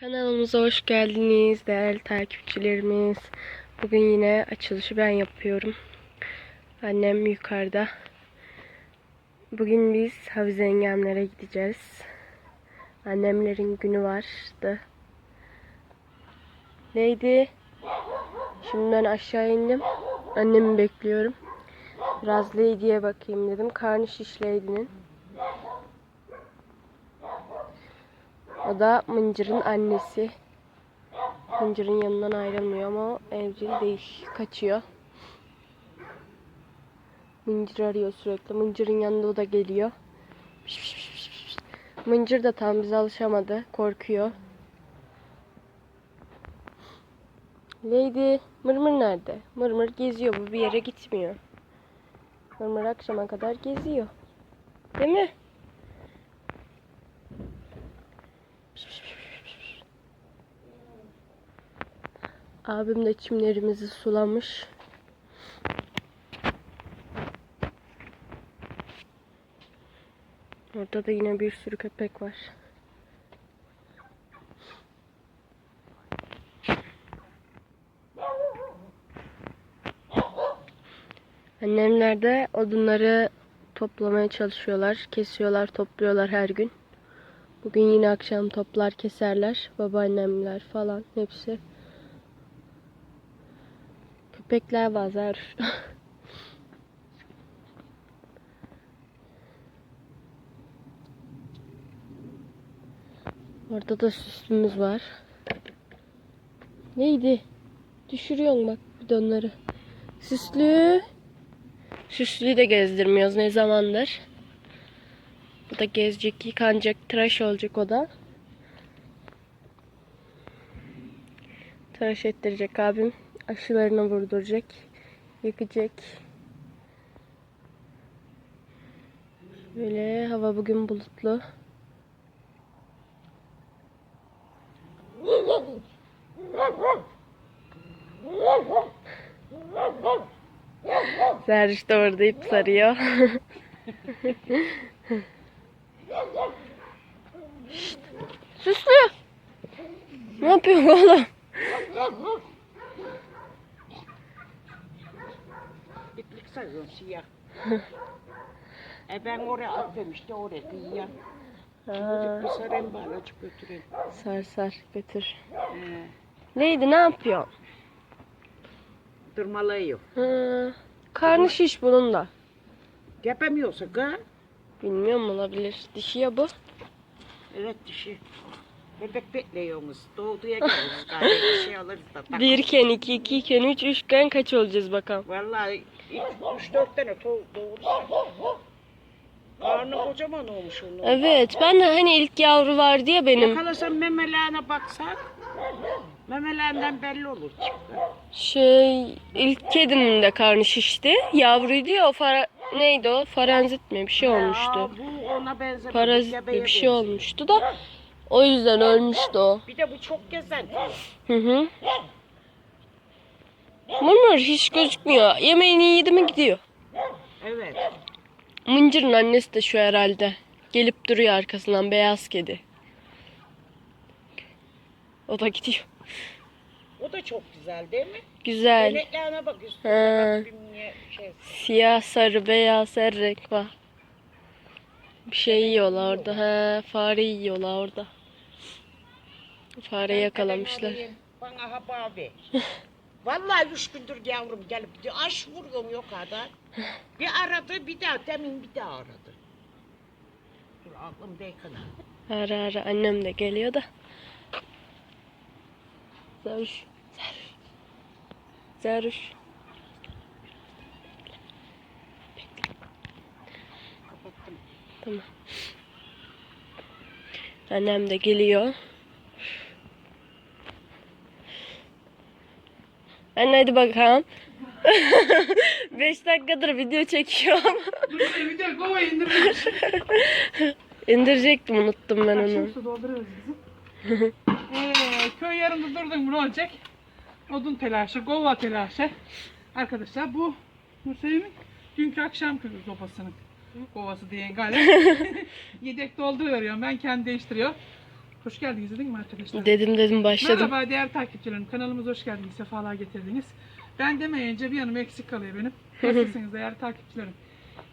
Kanalımıza hoş geldiniz değerli takipçilerimiz. Bugün yine açılışı ben yapıyorum. Annem yukarıda. Bugün biz Havize yengemlere gideceğiz. Annemlerin günü vardı. Neydi? Şimdi ben aşağı indim. Annemi bekliyorum. Biraz Lady'ye bakayım dedim. Karnı şiş. O da Mıncır'ın annesi. Mıncır'ın yanından ayrılmıyor ama evcil değil. Kaçıyor. Mıncır arıyor sürekli. Mıncır'ın yanında o da geliyor. Mıncır da tam bize alışamadı. Korkuyor. Lady Mırmır nerede? Mırmır geziyor. Bu bir yere gitmiyor. Mırmır akşama kadar geziyor. Değil mi? Abim de çimlerimizi sulamış. Orada da yine bir sürü köpek var. Annemler de odunları toplamaya çalışıyorlar. Kesiyorlar, topluyorlar her gün. Bugün yine akşam toplar keserler. Babaannemler falan hepsi. Köpekler var. Orada da süslümüz var. Neydi? Düşürüyorsun bak bidonları. Süslü. Süslüyü de gezdirmiyoruz ne zamandır. Bu da gezecek, yıkanacak, tıraş olacak o da. Tıraş ettirecek abim. Aşılarını vurduracak. Yıkacak. Böyle hava bugün bulutlu. Zerriş de orada ip sarıyor. Şşt, Süslü. Ne yapıyorsun oğlum? İplik sarıyorum siyah. e ben oraya atıyorum işte oraya. Ha, Bir sarayım bari açıp götüreyim. sar sar götür. Ee, Neydi ne yapıyorsun? durmalıyor. Ha, karnı şiş bunun da. Yapamıyorsa ka. Bilmiyorum olabilir. Dişi ya bu. Evet dişi. Bebek bekliyoruz. Doğduya galiba bir şey alırız da. tak. Bir iken, iki, iki iken, üç, üçgen kaç olacağız bakalım. Vallahi ilk üç dört tane to- doğurursa. Karnı kocaman olmuş onun. Evet ben de hani ilk yavru var diye benim. Yakalasan memelerine baksak. Memelerinden belli olur çıktı. Şey ilk kedinin de karnı şişti. Yavruydu ya o fara... Neydi o? Faranzit mi? Bir şey olmuştu. Aa, bu ona benzer. Parazit mi bir şey olmuştu da o yüzden ölmüştü o. Bir de bu çok gezen. Hı hı. Mırmır hiç gözükmüyor. Yemeğini yedi mi gidiyor. Evet. Mıncır'ın annesi de şu herhalde. Gelip duruyor arkasından beyaz kedi. O da gidiyor. O da çok güzel değil mi? Güzel. Beneklerine bak üstüne Ha. şey. Siyah, sarı, beyaz her renk var. Bir şey yiyorlar orada. He, fare yiyorlar orada. Fare yakalamışlar. Bana haber ver. Vallahi üç gündür yavrum gelip diyor. Aş vuruyorum yok kadar. Bir aradı bir daha demin bir daha aradı. Dur aklım dekana. Ara ara annem de geliyor da. Zaruş. Zaruş. Zaruş. Tamam. Annem de geliyor. Anne hadi bakalım. 5 dakikadır video çekiyorum. Bir de kova indirmiş. İndirecektim unuttum ben onu. Şimdi su dolduruyoruz bizim. ee, köy yarımda durdun mu ne olacak? Odun telaşı, kova telaşı. Arkadaşlar bu Nursevi'nin dünkü akşam kızı sopasının kovası diyen galiba. Yedek dolduruveriyorum ben kendi değiştiriyor. Hoş geldiniz dedin mi arkadaşlar? Dedim dedim başladım. Merhaba değerli takipçilerim. Kanalımıza hoş geldiniz. Sefalar getirdiniz. Ben demeyince bir yanım eksik kalıyor benim. Nasılsınız değerli takipçilerim?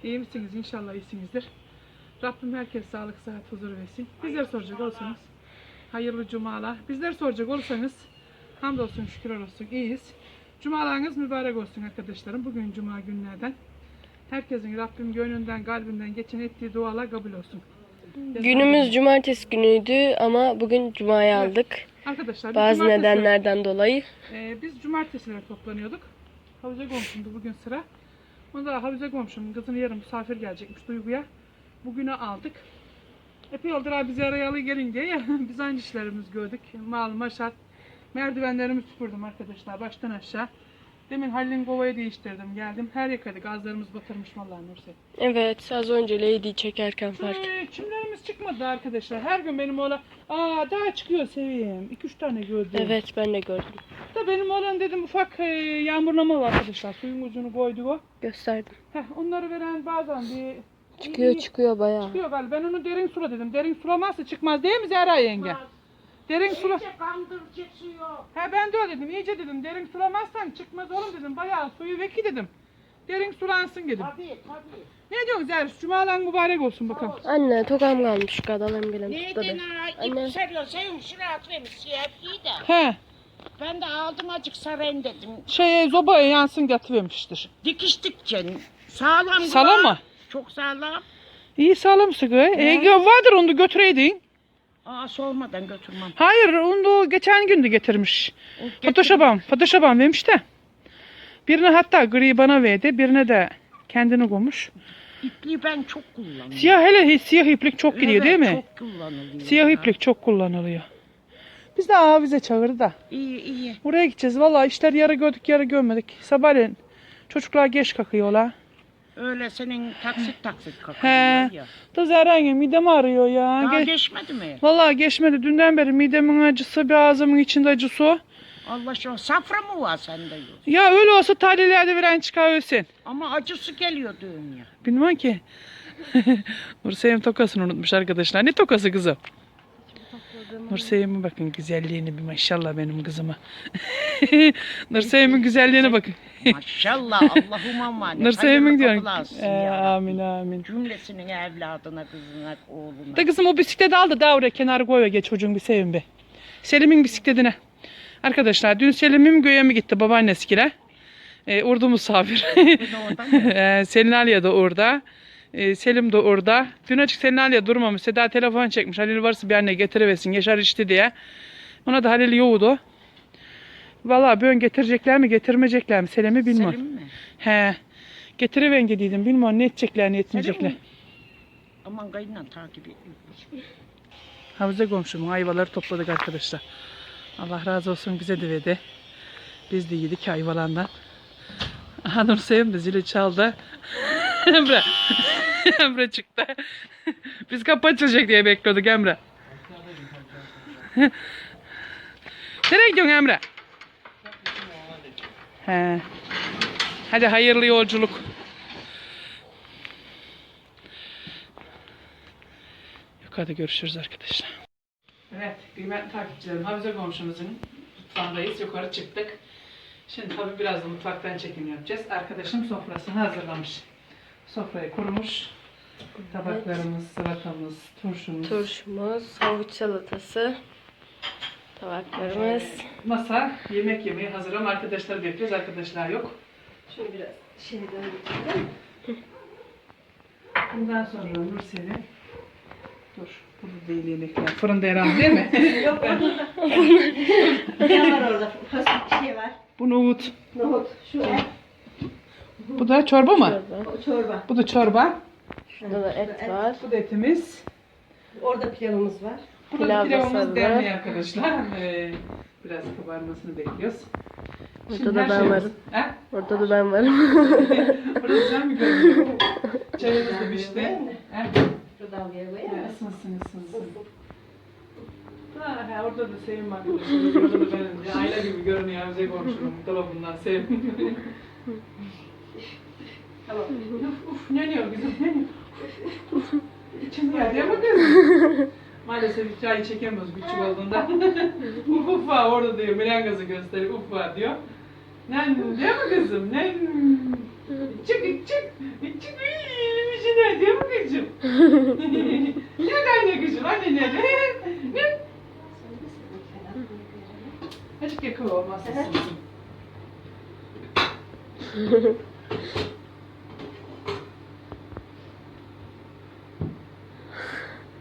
İyi misiniz? İnşallah iyisinizdir. Rabbim herkes sağlık, sıhhat, huzur versin. Bizler soracak olursanız hayırlı cumalar. Bizler soracak olursanız hamdolsun şükürler olsun iyiyiz. Cumalarınız mübarek olsun arkadaşlarım. Bugün cuma günlerden. Herkesin Rabbim gönlünden, kalbinden geçen ettiği dualar kabul olsun. Günümüz cumartesi günüydü ama bugün cumaya Evet. aldık. Arkadaşlar Bazı nedenlerden dolayı. Ee, biz cumartesileri toplanıyorduk. Havuza komşumdu bugün sıra. Onda havuza komşum kızın yarın misafir gelecekmiş Duygu'ya. Bugüne aldık. Epey oldu abi bizi arayalı gelince ya biz aynı işlerimizi gördük. Mal, maşat, merdivenlerimi süpürdüm arkadaşlar baştan aşağı. Demin Halil'in kovayı değiştirdim geldim. Her yakadı gazlarımız batırmış vallahi Nurse. Evet az önce Lady'yi çekerken fark ettim. Ee, çimlerimiz çıkmadı arkadaşlar. Her gün benim oğlan aa daha çıkıyor seviyem. 2-3 tane gördüm. Evet ben de gördüm. Da benim oğlan dedim ufak e, yağmurlama var arkadaşlar. Suyun ucunu koydu o. Gösterdim. Heh, onları veren bazen bir Çıkıyor iyi- çıkıyor bayağı. çıkıyor galiba. Ben onu derin sula dedim. Derin sulamazsa çıkmaz değil mi Zehra yenge? Derin sula. İyice kandırıcı suyu. He ben de öyle dedim. İyice dedim. Derin sulamazsan çıkmaz oğlum dedim. Bayağı suyu veki dedim. Derin sulansın dedim. Tabii tabii. Ne diyorsun Zehra? Cumalan mübarek olsun bakalım. Anne tokam kalmış şu kadar hem gelen Neyden tutladı. ha? Anne. İp sarıyor. Sen şuraya atvermiş siyah iyi de. He. Ben de aldım acık sarayım dedim. Şey zobaya yansın getirmiştir. Dikiştikçe sağlam. Sala bu. mı? Çok sağlam. İyi sağlam sıkı. E, vardır onu da götüreydin. Aa soğumadan götürmem. Hayır onu da o geçen gün de getirmiş. Getir- Photoshop'am, Photoshop'am vermiş de. Birine hatta gri bana verdi, birine de kendini koymuş. İpliği ben çok kullanıyorum. Siyah hele siyah iplik çok gidiyor değil mi? Çok kullanılıyor. Siyah ya. iplik çok kullanılıyor. Biz de aa bize çağırdı da. İyi iyi. Buraya gideceğiz. Vallahi işler yarı gördük yarı görmedik. Sabahleyin çocuklar geç kalkıyorlar. Öyle senin taksit taksit He. kakıyor ya. Da Zerrenge midem ağrıyor ya. Daha Ge- geçmedi mi? Vallahi geçmedi. Dünden beri midemin acısı, bir ağzımın içinde acısı. Allah aşkına safra mı var sende yok? Ya öyle olsa tahlillerde veren çıkar ölsün. Ama acısı geliyor diyorum ya. Bilmem ki. Nurseyim tokasını unutmuş arkadaşlar. Ne tokası kızım? Nurseyim'e bakın güzelliğini bir maşallah benim kızıma. Nurseyim'in güzelliğine bakın. Maşallah Allah'ım aman. Nurseyim'in diyorum. Ee, amin amin. Cümlesinin evladına, kızına, oğluna. Da kızım o bisikleti al da daha oraya kenara koy geç çocuğun bir sevin bir. Selim'in bisikletine. Arkadaşlar dün Selim'im göğe mi gitti babaanneskile? Ee, ordu misafir. Ee, Selin Aliye de orada. Ee, Selim de orada. Dün açık Selin Aliye durmamış. Seda telefon çekmiş. Halil varsa bir anne getiriversin. Yaşar içti diye. Ona da Halil yoğdu. Valla bugün getirecekler mi getirmeyecekler mi Selim'i bilmem. Selim mi? He. Getiriven dediydim. Bilmem ne edecekler ne etmeyecekler. Aman kayınla takip etmiş. Havuza komşumun ayvaları topladık arkadaşlar. Allah razı olsun bize de verdi. Biz de yedik ayvalardan. Aha Nur Sevim de zili çaldı. Emre. Emre çıktı. Biz kapı açılacak diye bekliyorduk Emre. Nereye gidiyorsun Emre? He. Hadi hayırlı yolculuk. Yukarıda görüşürüz arkadaşlar. Evet, kıymetli takipçilerim, Hafize komşumuzun mutfağındayız. Yukarı çıktık. Şimdi tabii biraz da mutfaktan çekim yapacağız. Arkadaşım sofrasını hazırlamış. Sofrayı kurmuş. Tabaklarımız, salatamız, turşumuz. Turşumuz, havuç salatası, tabaklarımız. Masa, yemek yemeği hazır ama arkadaşlar bekliyoruz. Arkadaşlar yok. Şöyle biraz şeyden geçelim. Bundan sonra Nurseli. Dur, burada değil yemekler. Fırında herhalde değil mi? Yok orada. ne var orada? Fasulye şey var. Bu nohut. Nohut. Şu ne? Bu da çorba mı? Çorba. O çorba. Bu da çorba. Şurada da et var. Bu da etimiz. Orada pilavımız var. Bu da Pilav pilavımız sarılı. demli arkadaşlar. Ee, biraz kabarmasını bekliyoruz. Burada da her ben şeyimiz- varım. He? Orada da ben varım. Orada güzel mi görünüyor? Çayımız da pişti. He? Şu dalgaya koyayım He, mı? Isınsın ısınsın. Ha, he, orada da Sevim arkadaşlar. Orada da benim. Ya, ayna gibi görünüyor Hamza komşunun dolabından Sevim. tamam. Uf, uf ne diyor kızım ne diyor? İçim geldi ama kızım. Maalesef hikayeyi çekemiyoruz küçük olduğunda. uf uf var orada diyor. Mirangaz'ı gösteriyor. Uf var diyor. Nen diyor mu kızım? Nen. Çık çık. Çık şey ne diyor mu kızım? ne anne kızım? Anne ne? Ne? Açık yakın olmazsa sizin.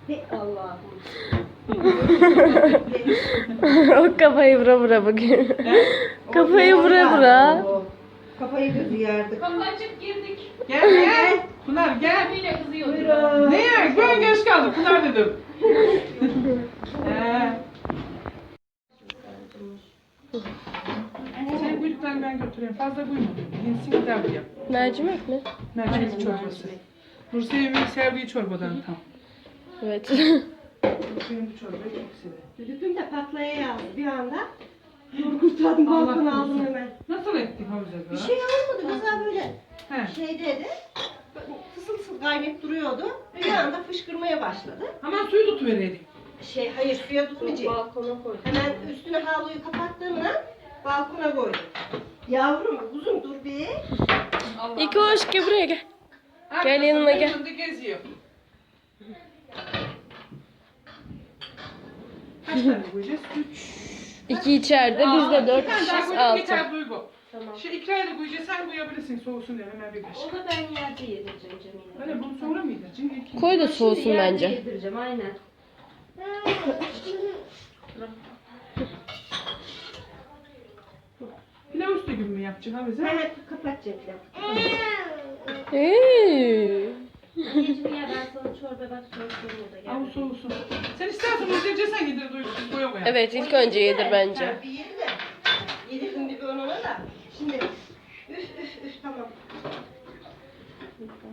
Hey Allah'ım. O kafayı vura vura bugün. kafayı vura vura. Kafayı gözü yardık. Gel gel. Pınar gel. Buyurun. Ne ya? Ben geç kaldım. Pınar dedim. Senin buyduklarını ben götüreyim. Fazla buyma. Yensin gider bu yap. Mercimek mi? Mercimek çorbası. Nursevim'in sevdiği çorbadan tam. Evet. Bu çorbayı çok sever. Düdüklüm de patlaya yazdı bir anda. Dur kurtardım Allah balkona aldım korusun. hemen. Nasıl ettin Havuza Bir şey olmadı kızlar böyle He. şey dedi. Fısıl fısıl kaynayıp duruyordu. Bir anda fışkırmaya başladı. Hemen suyu tutuvereydik. Şey hayır suya tutmayacak. Balkona koy. Hemen üstüne havluyu kapattığımda balkona koydum. Yavrum uzun dur bir. Allah. İki hoş ki buraya gel. Gel yanıma gel. yanımda geziyor. Kaç tane koyacağız? Üç. İki içeride biz de dört Bir tane daha kişiyiz koyduk, altı. yeter Duygu. Tamam. Şu ikrayı da koyacağız, sen koyabilirsin soğusun diye hemen bir kaşık. Onu ben yerde yedireceğim Cemile. Öyle bunu sonra mı yedireceksin? İlk- Koy da Şimdi soğusun yerde bence. yedireceğim aynen. Pilav üstü gibi mi yapacaksın ha bize? Hemen kapat ceple. Hey. Necmiye ben sana çorba bak soğukluğunu da Ama geldim. soğusun. Sen istersen yedireceksen yedir. Biz koya koya. Evet ilk önce yedir bence. Bir yedi de. Yedirdim bir ona da. Şimdi üf üf üf tamam.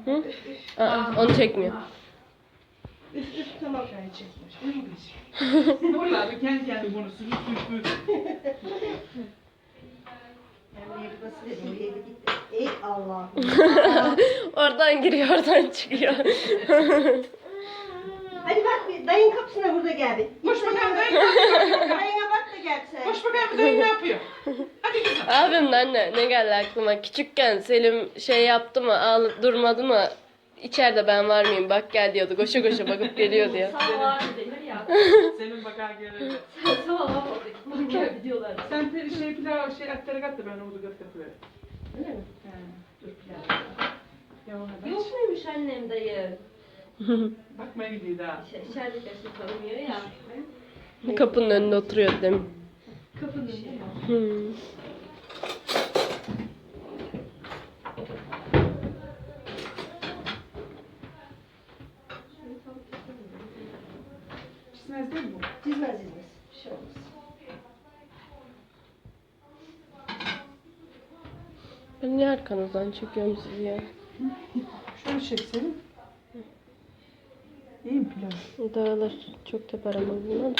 Hı? Aa, onu çekmiyor. Üf üf tamam. Çay çekmiş. Ne bu kız? Buralarda kendi kendi konuşsun. Üf üf üf. Ben yedi nasıl dedim yedi gitti. Ey Allah. Oradan giriyor oradan çıkıyor. Hadi bak bir dayın kapısına burada gel bir. Koş bakalım dayı ne yapıyor? Dayına bak da gel sen. Koş bakalım bir dayı ne yapıyor? Hadi kızım. Abim anne ne geldi aklıma. Küçükken Selim şey yaptı mı ağlı durmadı mı içeride ben var mıyım bak gel diyordu. Koşa koşa bakıp geliyordu ya. Sağ var denir ya. Senin bakar gelirdi. Sağ ol oradaki bakar gidiyorlar. Sen pi- şey pilav şey etleri kat da ben onu götürüyorum. Öyle mi? He, dur pilav. Ya ona bak. Yok muymuş annem dayı? Bakmaya gidiyor daha. İçe- İçerideki aşı tanımıyor ya. Kapının önünde oturuyordu demin. Kapının önünde. Hmm. Çizmez değil mi bu? Dizmez dizmez. Bir şey olmaz. Ben niye arkanızdan çekiyorum sizi ya? Şöyle çekselim. İyi mi pilav? Dağılır. Çok teper ama bundan.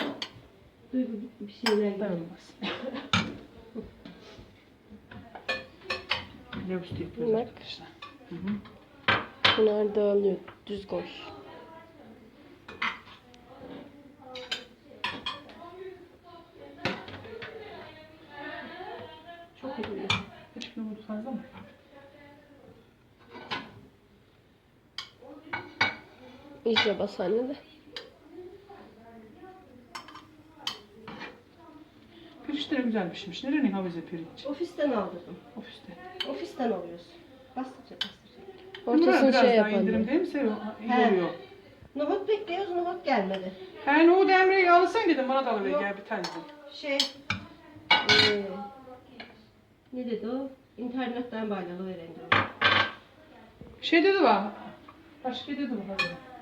Duygu bir şeyler Dayanmaz. pilav üstü yapıyoruz Bak. arkadaşlar. Hı hı. Bunlar dağılıyor. Düz koş. Çok iyi. Küçük nohut fazla mı? İyice bas anne de. Pirinçleri güzel pişmiş. Nerenin havize pirinç? Ofisten aldırdım. Ofiste. Ofisten alıyoruz. Bastıracak bastıracak. Ortasını biraz şey daha indirim yapalım. değil mi Sevo? İyi He. oluyor. Nohut bekliyoruz, nohut gelmedi. He Nohut Emre'yi alırsan dedim bana da alıver Yok. gel bir tane. Şey, eee ne dedi o? İnternetten bağlı öğrendim. Şey dedi var. Başka dedi bu haberi.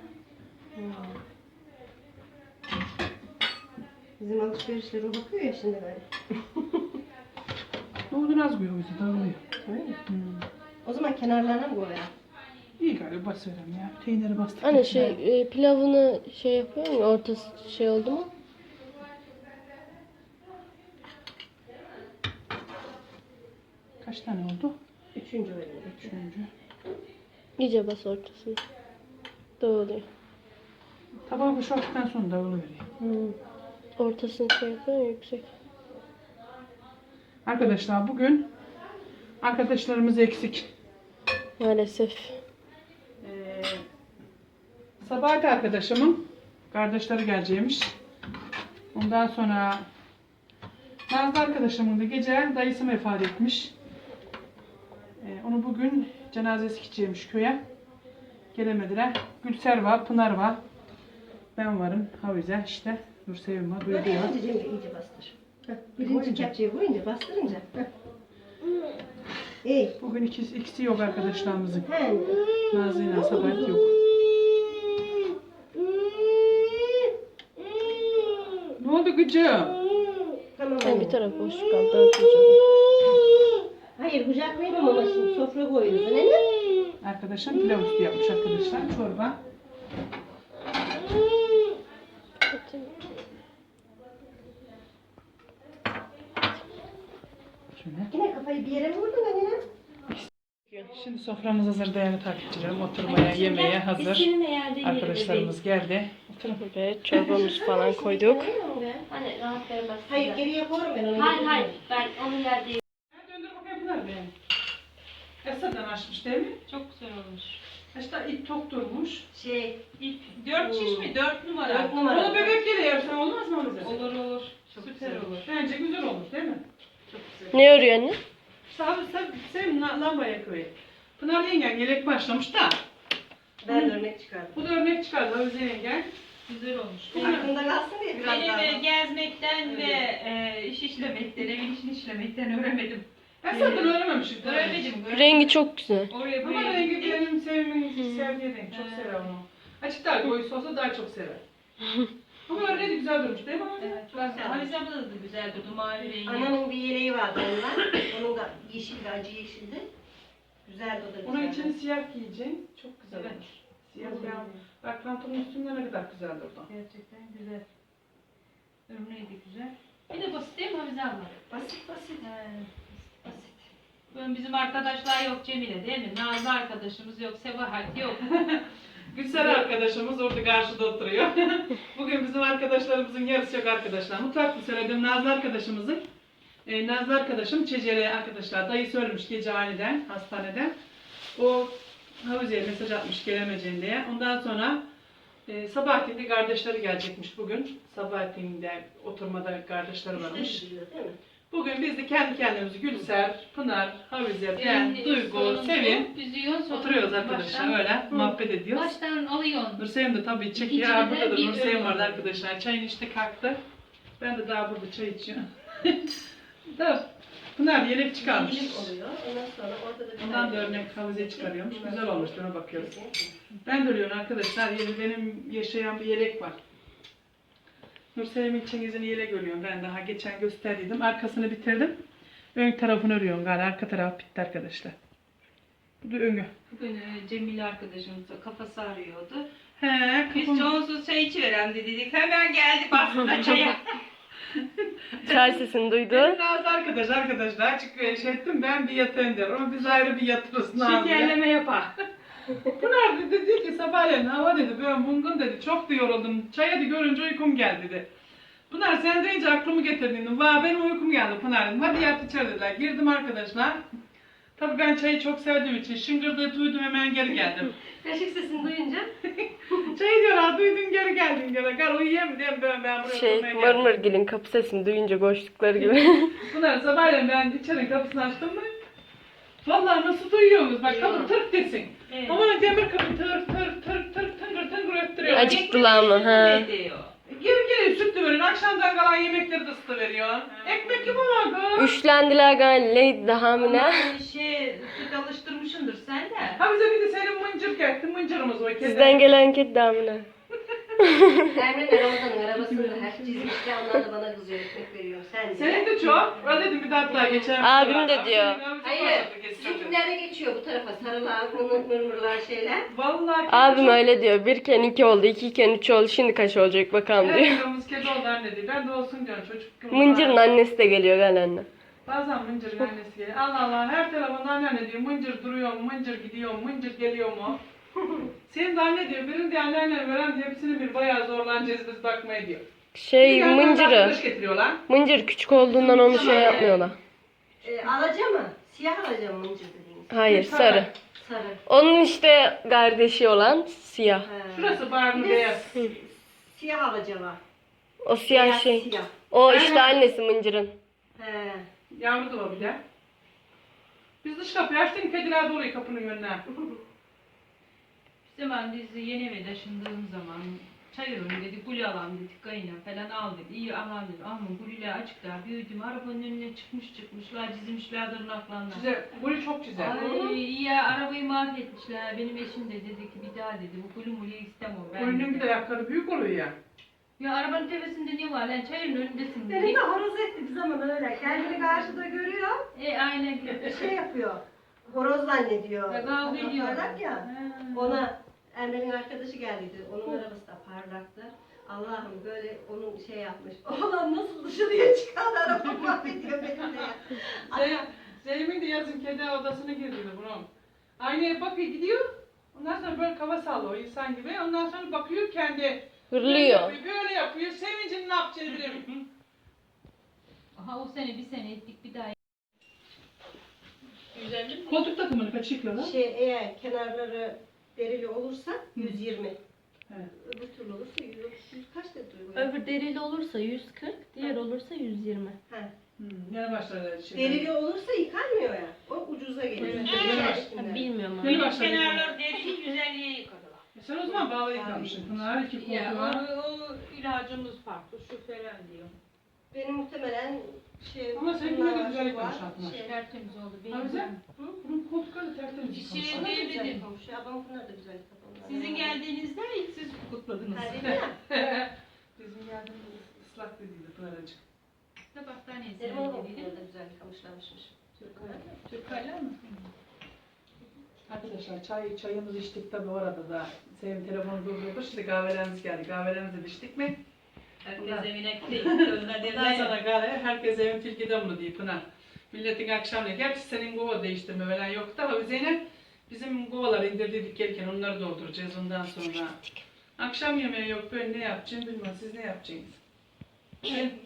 Bizim alışverişlere o bakıyor ya şimdi böyle. Nohutun az koyuyor yüzden dağılıyor. Öyle mi? Hmm. O zaman kenarlarına mı koyalım? İyi galiba basıyorum ya. Peyniri bastık. Anne şey e, pilavını şey yapıyor mu? Ortası şey oldu mu? Kaç tane oldu? Üçüncü öğrendim. Üçüncü. İyice bas ortasını. Dağılıyor. Tabağı boşalttıktan sonra dağılıveriyor. Hmm. Ortasını şey yapıyor ya, yüksek. Arkadaşlar bugün arkadaşlarımız eksik. Maalesef. Ee, Sabahat arkadaşımın kardeşleri geleceğimiş. Ondan sonra Nazlı arkadaşımın da gece dayısı vefat etmiş. Ee, onu bugün cenazesi gideceğimiş köye. Gelemediler. Gülser var, Pınar var. Ben varım. Havize işte. Nursevim var. Böyle Duygu var. yapınca Cemile iyice bastır. Heh, Birinci kepçeyi vurunca bastırınca. Heh. Ey. Bugün ikisi, ikisi yok arkadaşlarımızın. He. Nazlı ile Sabahat yok. Ne oldu gıcığım? Tamam Yani bir anne. taraf boş kaldı. Da. Hayır kucak vermem ama şimdi sofra koyuyorsun değil mi? Arkadaşım pilav üstü yapmış arkadaşlar. Çorba. Şöyle. Yine kafayı bir yere mi vurdun anne? Şimdi soframız hazır değerli takipçilerim. Oturmaya, yemeğe hazır. Arkadaşlarımız geldi. Oturun. Evet çorbamız falan koyduk. Hani rahat vermez. Hayır geriye koyarım ben onu. Hayır hayır. Ben onun yerde Döndür bakayım Pınar Bey. Esra'dan açmış değil mi? çok güzel olmuş. İşte ip tok durmuş. Şey. İp. Dört şiş mi? Dört numara. Dört numara. Onu bebek yere yapsan olmaz mı Havize? Olur olur. Çok güzel olur. Bence güzel olur değil mi? Ne örüyor anne? Sabit sen, sen la- lambaya koy. Pınar yengen yelek başlamış da. Ben de örnek çıkardım. Bu da örnek çıkardı Havize yengen. Güzel olmuş. Aklımda kalsın diye biraz Benim daha. e, gezmekten ve e, iş işlemekten, evin işini işlemekten öğrenmedim. Esra'dan öğrenmemişim. Öğrenmedim. öğrenmedim. Rengi çok güzel. Oraya Ama buraya rengi gittim. benim sevdiğim, sevdiği renk. Çok He. severim onu. Açık daha koyu olsa daha çok sever. Ama öyle de güzel durmuş değil mi? Evet, çok güzel. Halis abla da güzel durdu mavi rengi. Anamın bir yeleği vardı ondan. Onun da yeşildi, acı yeşildi. Güzeldi o da Bunun içini siyah giyeceksin. Çok güzel Evet. olur. Siyah beyaz. Bak pantolonun üstünde ne kadar güzel durdu. Gerçekten güzel. Örneği de güzel. Bir de basit değil mi Halis abla? Basit basit. He, basit. Bugün bizim arkadaşlar yok Cemile değil mi? Nazlı arkadaşımız yok, Sebahat yok. Gülser arkadaşımız orada karşıda oturuyor. Bugün bizim arkadaşlarımızın yarısı yok arkadaşlar. Mutfakta söyledim Nazlı arkadaşımızın. E, Nazlı arkadaşım Çeceli arkadaşlar. Dayı söylemiş gece aniden, hastaneden. O Havuze'ye mesaj atmış gelemeyeceğim diye. Ondan sonra e, Sabahattin de kardeşleri gelecekmiş bugün. Sabahattin'in de oturmada kardeşleri varmış. Güzel değil mi? Bugün biz de kendi kendimizi Gülser, Pınar, Havize, ben, Elini Duygu, sonra oturuyoruz arkadaşlar baştan- öyle muhabbet ediyoruz. Baştan alıyorsun. Nursevim de tabii çekiyor. İkinci burada da bir vardı var. arkadaşlar. Çayını işte kalktı. Ben de daha burada çay içiyorum. da Pınar yelek çıkarmış. Yeşil oluyor. Ondan sonra orada da bir Ondan tane- da örnek havize çıkarıyormuş. Güzel olmuş. Ona bakıyoruz. Ben de örüyorum arkadaşlar. Yeni- Benim yaşayan bir yelek var. Nursevim'in çengizini yelek örüyorum. Ben daha geçen gösterdiydim. Arkasını bitirdim. Ön tarafını örüyorum galiba. Arka taraf bitti arkadaşlar. Bu da önü. Bugün e, Cemile arkadaşımız da kafası ağrıyordu. He, Biz kafam... çay içiverem de dedik. Hemen geldi bastı çaya. Çay sesini duydun. Nazlı arkadaş arkadaşlar açık şey ettim ben bir yatayım der ama biz ayrı bir yatırız Nazlı'ya. Şekerleme yapar. Pınar dedi, dedi ki sabahleyin hava dedi böyle mungun dedi çok da yoruldum çaya da görünce uykum geldi dedi. Pınar sen deyince aklımı getirdin. Vah benim uykum geldi Pınar dedim. Hadi yat içeri dediler. Girdim arkadaşlar. Tabii ben çayı çok sevdiğim için şıngırdığı duydum hemen geri geldim. Kaşık sesini duyunca Çayı diyor ha duydun geri geldin geri. Gel uyuyayım diye ben, ben buraya Şey oturmaya geldim. Mırmırgil'in kapı sesini duyunca koştukları gibi. Pınar sabahleyin ben içeri kapısını açtım mı? Vallahi nasıl duyuyorsunuz? Bak kapı tırk desin. Evet. Ama demir kapı tır tır tır tır tıngır tıngır öttürüyor. Acıktılar mı? Ha. Ne diyor? Geri geri süt de veriyor. Akşamdan kalan yemekleri de ısıtı veriyor. Ekmek gibi var kız. Üşlendiler galiba daha hamile. Şey süt alıştırmışındır sen de. Ha bize bir de senin mıncır geldi. Mıncırımız o kedi. Sizden gelen kedi de hamile. Emre Ramazan'ın arabasını her çizmişti. Onlar da bana kızıyor ekmek veriyorum. Sen. Senin de çok. Öyle dedim bir daha daha geçen. Abim de diyor. Hayır. Bizimkilerde geçiyor bu tarafa. Sarılar, mırmır, mırmırlar şeyler. Vallahi. Abim çok- öyle diyor. Bir iken iki oldu, iki iken üç oldu. Şimdi kaç olacak bakalım diyor. yılımız kedi oldu anne diyor. Ben de olsun diyorum çocuk. gibi. Mıncır'ın annesi de geliyor galiba. Bazen mıncırın annesi geliyor. Allah Allah her telefonda anne diyor. Mıncır duruyor mu? Mıncır gidiyor mu? Mıncır geliyor mu? Senin de anne diyor, benim de anneannem veren hepsini bir bayağı zorlanacağız biz bakmaya diyor. Şey Bir yandan mıncırı. arkadaş getiriyorlar. Mıncır küçük olduğundan onu şey yapmıyorlar. E, alaca mı? Siyah alaca mı mıncır dediğiniz? Hayır sarı. Sarı. Onun işte kardeşi olan siyah. He. Şurası barını beyaz. Siyah alaca var. O siyah Beyaz şey. Siyah. O işte annesi mıncırın. He. Yavru da var bir de. Biz dış kapıyı açtık, kediler doluyor kapının önüne. Ben biz yeni eve taşındığım zaman çay ürün dedik, gül alalım dedik, kayına falan al dedi. İyi alalım dedi. Ama gülüyle açıklar büyüdüm. Arabanın önüne çıkmış çıkmışlar, çizmişler tırnaklarına. Güzel, bunu çok güzel. Ay iyi ya arabayı mahvetmişler. Benim eşim de dedi ki bir daha dedi bu gülü mulü istemem ben. Dedi. bir de ayakları büyük oluyor ya. Ya arabanın tepesinde ne var lan çayın önündesin Benim dedi. de horoz etti bir zaman öyle. Kendini karşıda görüyor. E aynen gibi. Şey yapıyor. Horoz zannediyor. Ya kavga ediyor. Ya. Ha. Ona Emre'nin arkadaşı geldiydi. Onun arabası da parlaktı. Allah'ım böyle onun şey yapmış. Oğlan nasıl dışarıya çıkan araba mahvediyor beni de ya. Zeyn, Zeynep'in de yazın kedi odasına girdi bunun. Aynaya bakıyor gidiyor. Ondan sonra böyle kafa sallıyor insan gibi. Ondan sonra bakıyor kendi. Böyle Hırlıyor. yapıyor, böyle yapıyor. Sevincinin ne yapacağını bilemiyor. Aha o sene bir sene ettik bir daha. Güzellik Koltuk takımını kaç yıkıyorlar? Şey eğer kenarları derili olursa 120. Evet. Öbür türlü olursa 100, 100 kaç dedi Duygu? Öbür derili olursa 140, diğer olursa 120. He. Hmm, yanı başlarda şey. Derili olursa yıkanmıyor ya. O ucuza geliyor. Evet. Ha, bilmiyorum ama. Yanı başlarda. Kenarlar derisi 150'ye yıkadılar. E sen o zaman bağlı yıkamışsın. Pınar iki koltuğu Ya var. o, o ilacımız farklı şu falan diyor. Benim muhtemelen şey Ama senin bunlar yine de güzel yıkamış. Şey, Tertemiz oldu. Benim Abi sen? Hı? Bunun koltukları tertemiz Bir yıkamış. şey- onlar da güzel dedim. yıkamış. Ya ben bunlar da güzel yıkamış. Sizin geldiğinizde ilk siz kutladınız. Ha, değil mi? Bizim geldiğimiz ıslak dediydi Pınar'cık. Ne battaniye Benim oğlum serildi. bunlar da güzel yıkamışlarmışmış. Türk hala mı? Arkadaşlar çay, çayımızı içtik tabi orada da. Sevim telefonu durdurdu. Şimdi kahvelerimiz geldi. Kahvelerimizi de içtik mi? Herkes evine gitti. Köyüne Ondan sonra kahve herkes evin tilkide bunu diye Pınar. Milletin akşamleyin. Gerçi senin kova değiştirme falan yoktu ama Zeynep bizim kovaları indirdik gelirken onları dolduracağız ondan sonra. Akşam yemeği yok ben ne yapacağım bilmem siz ne yapacaksınız?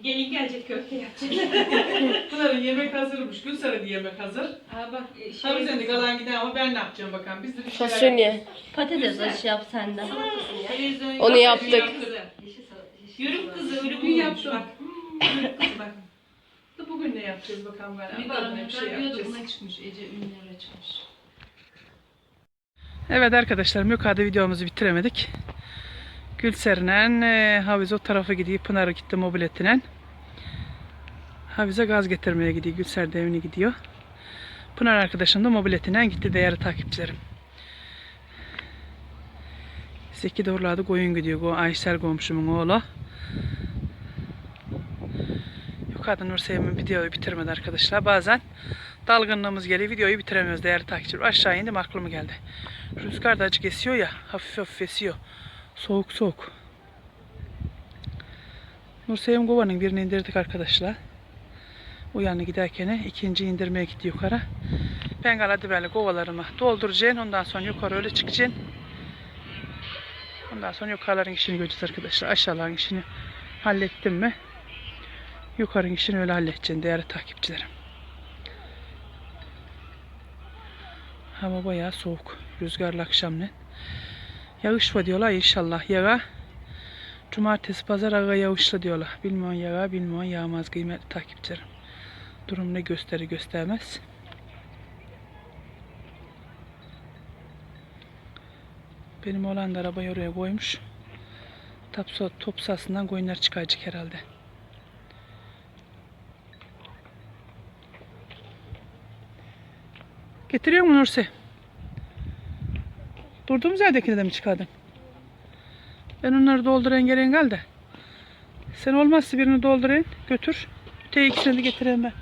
Gelin gelecek köfte yapacak. Pınar'ın yemek hazırmış. Gülsar'ın yemek hazır. Ha bak e, şey. Tabii senin de kalan giden ama ben ne yapacağım bakalım. Biz de bir şeyler Fasulye. Patates aşı yap sen de. televizyon- Onu yaptık. Yeşil Yörük kızı ölü Bugün bulmuş yaptım. bak. Yörük kızı bak. Da bugün ne yapacağız bakalım ben. Bir Allah'ım bir şey yapacağız. buna çıkmış. Ece ünlere çıkmış. Evet arkadaşlar Mükade videomuzu bitiremedik. Gülser'le e, Havize o tarafa gidiyor. Pınar'a gitti mobiletinen. Havize gaz getirmeye gidiyor. Gülser de evine gidiyor. Pınar arkadaşım da mobiletinden gitti değerli takipçilerim. Zeki doğruladı koyun gidiyor. O Aysel komşumun oğlu. Yukarıda Nur Sevim'in videoyu bitirmedi arkadaşlar. Bazen dalgınlığımız geliyor. Videoyu bitiremiyoruz değerli takipçilerim. Aşağı indim aklıma geldi. Rüzgar da acık esiyor ya. Hafif hafif esiyor. Soğuk soğuk. Nursevim Kova'nın birini indirdik arkadaşlar. O yana giderken ikinci indirmeye gitti yukarı. Ben galadı böyle kovalarımı dolduracaksın. Ondan sonra yukarı öyle çıkacaksın. Ondan sonra yukarıların işini göreceğiz arkadaşlar. Aşağıların işini hallettim mi? Yukarının işini öyle halledeceksin değerli takipçilerim. Hava bayağı soğuk. Rüzgarlı akşamleyin. Yağış var diyorlar inşallah yağa. Cumartesi pazar ağa yağışlı diyorlar. Bilmiyorum yağa bilmiyorum yağmaz kıymetli takipçilerim. Durum ne gösterir göstermez. Benim oğlan da arabayı oraya koymuş. Top, top sahasından koyunlar çıkacak herhalde. Getiriyor mu Nursi? Durduğumuz yerdekini de mi çıkardın? Ben onları doldurayım gelen gel de. Sen olmazsa birini doldurayım götür. Öteye ikisini de getireyim ben.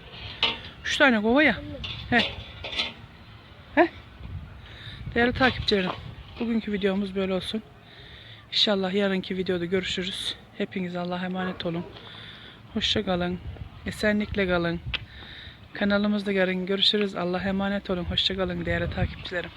Üç tane kova ya. He. He. Değerli takipçilerim. Bugünkü videomuz böyle olsun. İnşallah yarınki videoda görüşürüz. Hepiniz Allah'a emanet olun. Hoşça kalın. Esenlikle kalın. Kanalımızda yarın görüşürüz. Allah'a emanet olun. Hoşça kalın değerli takipçilerim.